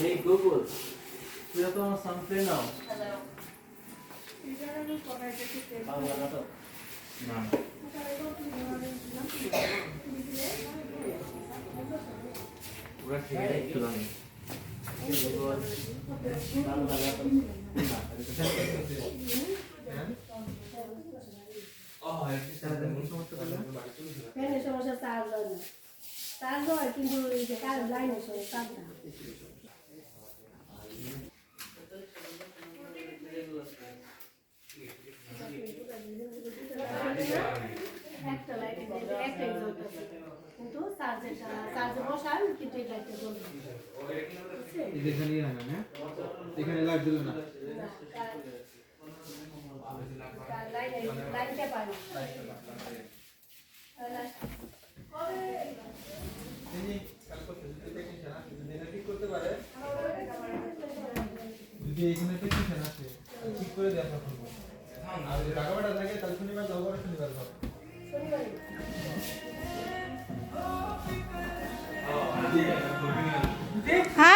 এই গুগল তুই তো আমার সামনে নাও। পুরা ঠিক আছে একটু দামি সমস্যা চার্জ হয় না চার্জ হয় কিন্তু এই যে কার লাইনের সমস্যা চার্জ না একটা লাইট একটাই জ্বলতেছে কিন্তু চার্জের চার্জে বসান কিন্তু এই লাইটটা জ্বলবে না। এখানেই না এখানে লাইট দিল না। না, কার- কার লাইনে- লাইনটা পায় না। আর লাইট- যদি এখানে টেকনিশিয়ান আছে? ঠিক করে দেওয়া তখন আর যদি টাকা পাঠা থাকে তাহলে শনিবার যাব আর শনিবার যাব। হ্যাঁ?